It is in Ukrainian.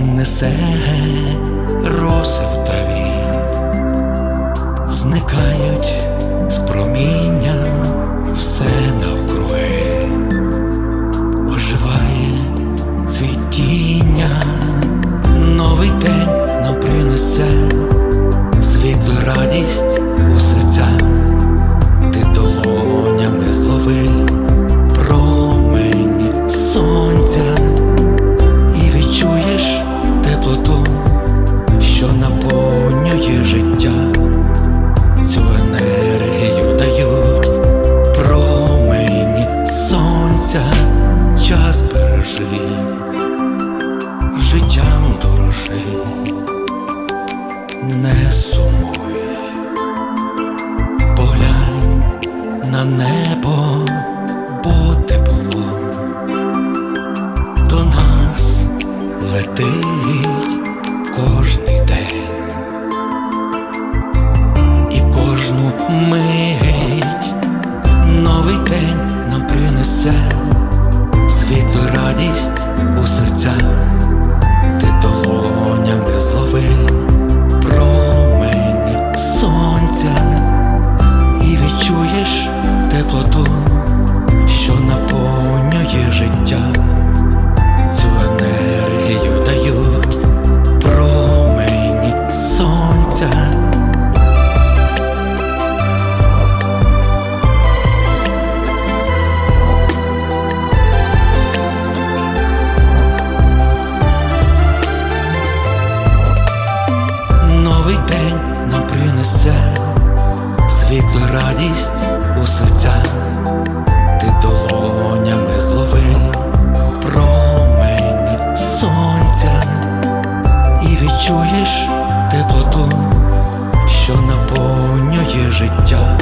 Він несе роси в траві, зникають. не сумуй, поглянь на небо, бо тепло до нас летить кожний день і кожну мить. відчуєш теплоту, що наповнює життя.